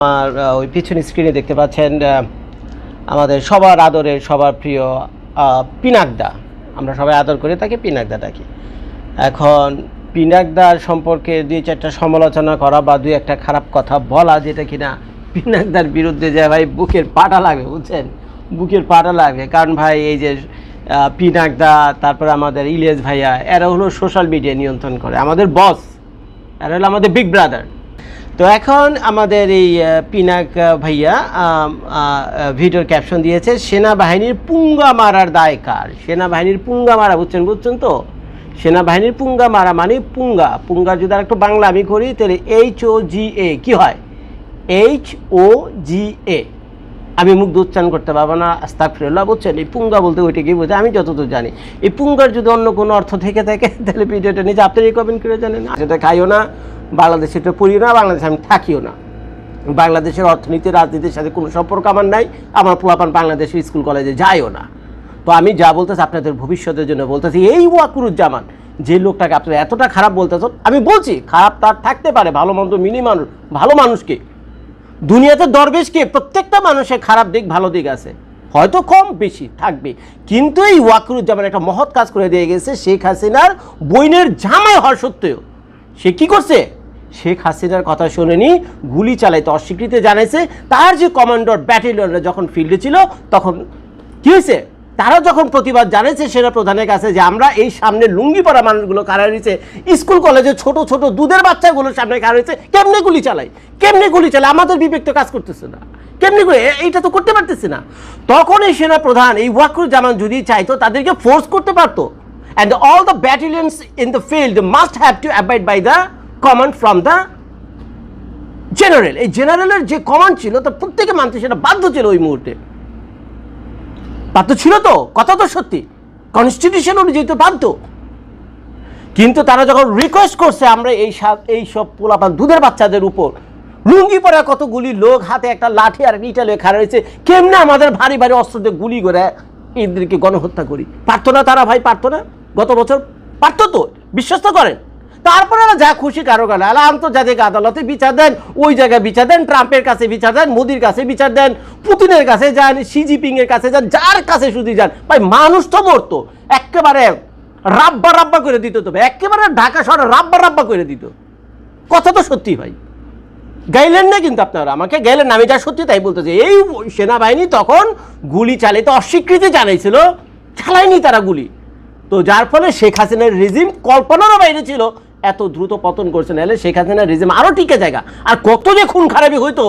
আমার ওই পিছনে স্ক্রিনে দেখতে পাচ্ছেন আমাদের সবার আদরের, সবার প্রিয় পিনাকদা। আমরা সবাই আদর করে, তাকে পিনাকদা ডাকি। এখন পিনাকদার সম্পর্কে দুই চারটা সমালোচনা করা বা দুই একটা খারাপ কথা বলা যেটা কিনা পিনাকদার বিরুদ্ধে যে ভাই বুকের পাটা লাগবে বুঝছেন? বুকের পাটা লাগবে কারণ ভাই এই যে পিনাকদা, তারপর আমাদের ইলিয়াস ভাইয়া, এরা হলো সোশ্যাল মিডিয়া নিয়ন্ত্রণ করে। আমাদের বস এরা হলো আমাদের বিগ ব্রাদার তো এখন আমাদের এই পিনাক ভাইয়া ভিডিওর ক্যাপশন দিয়েছে, সেনাবাহিনীর পুঙ্গা মারার দায় কার? সেনাবাহিনীর পুঙ্গা মারা, বুঝছেন বুঝছেন তো? সেনাবাহিনীর পুঙ্গা মারা মানে পুঙ্গা। পুঙ্গা যদি আর একটু বাংলা আমি করি, তাহলে এইচ ও জি এ কী হয়? এইচ ও জি এ আমি মুখ উচ্চারণ করতে পারব না আস্তাক ফিরল্লাহ বুঝছেন? এই পুঙ্গা বলতে ওইটা কি বোঝে আমি যতদূর জানি। এই পুঙ্গার যদি অন্য কোনো অর্থ থেকে থাকে, তাহলে ভিডিওটা নিজে আপনি রিকমেন্ড করে জানেন। সেটা খাইও না বাংলাদেশে এটা পড়িও না, বাংলাদেশে আমি থাকিও না। বাংলাদেশের অর্থনীতি, রাজনীতির সাথে কোনো সম্পর্ক আমার নাই, আমার পোলাপান বাংলাদেশের স্কুল কলেজে যায়ও না। তো আমি যা বলতেছি আপনাদের ভবিষ্যতের জন্য বলতেছি, এই ওয়াকুরুজ্জামান, যে লোকটাকে আপনারা এতটা খারাপ বলতেছ আমি বলছি, খারাপ তার থাকতে পারে, ভালো মন্দ মিনি মানুষ, ভালো মানুষকে। দুনিয়াতে দরবেশকে প্রত্যেকটা মানুষের খারাপ দিক, ভালো দিক আছে। হয়তো কম বেশি, থাকবে। কিন্তু এই ওয়াকরুজ্জামান একটা মহৎ কাজ করে দিয়ে গেছে, শেখ হাসিনার বইনের জামাই হওয়ার সত্ত্বেও। সে কি করছে? শেখ হাসিনার কথা শোনেনি, গুলি চালাইতে অস্বীকৃতি জানাইছে। তার যে কমান্ডার ব্যাটালিয়নরা যখন ফিল্ডে ছিল, তখন কি হয়েছে? তারা যখন প্রতিবাদ জানিয়েছে সেনা প্রধানের কাছে যে আমরা এই সামনে লুঙ্গি পরা মানুষগুলো কারা রয়েছে, স্কুল, কলেজে ছোট ছোট দুধের বাচ্চাগুলোর সামনে কারা রয়েছে, কেমনে গুলি চালাই কেমনে গুলি চালাই আমাদের বিবেক তো কাজ করতেছে না। কেমনি করে এইটা তো করতে পারতেছে না। তখন এই সেনা প্রধান, এই ওয়াকরুর জামান যদি চাইতো, তাদেরকে ফোর্স করতে পারতো। And all the battalions in the field must have to abide by the command from the general এই জেনারেলের যে কমান্ড ছিল তা প্রত্যেকে মানতে সেটা বাধ্য ছিল ওই মুহূর্তে। বাধ্য ছিল তো? কথা তো সত্যি। কনস্টিটিউশন অনুযায়ী তো বাধ্য। কিন্তু তারা যখন রিকোয়েস্ট করছে, আমরা এই এই সব পোলাপান দুধের বাচ্চাদের উপর, লুঙ্গি পরা কতগুলি লোক, হাতে একটা লাঠি আর ইটা লয়ে খাড়া রয়েছে, কেমনে আমাদের ভারী ভারী অস্ত্র দিয়ে গুলি করে এদেরকে গণহত্যা করি? পারতো না তারা ভাই, পারতো না? গত বছর পারতো তো? বিশ্বস্ত করেন। তারপরে যা খুশি কারও গেলে আলা আন্তর্জাতিক আদালতে বিচার দেন, ওই জায়গায় বিচার দেন, ট্রাম্পের কাছে বিচার দেন, মোদির কাছে বিচার দেন, পুতিনের কাছে যান, শি জিপিং এর কাছে যান, যার কাছে শুধু যান। ভাই, মানুষ তো মরতো। একেবারে রাব্বা রাব্বা করে দিত তবে একেবারে ঢাকা শহরে রাব্বা রাব্বা করে দিত। কথা তো সত্যি ভাই। গাইলেন না কিন্তু আপনারা। আমাকে গেলেন আমি যা সত্যি তাই বলতেছি। এই সেনাবাহিনী তখন গুলি চালাইতে অস্বীকৃতি জানাইছিল। চালায়নি তারা গুলি। তো যার ফলে শেখ হাসিনার রিজিম কল্পনারও বাইরে ছিল। এত দ্রুত পতন করছে নাহলে শেখ হাসিনার রেজিম আরও টিকে জায়গা। আর কত যে খুন খারাপি হইতো।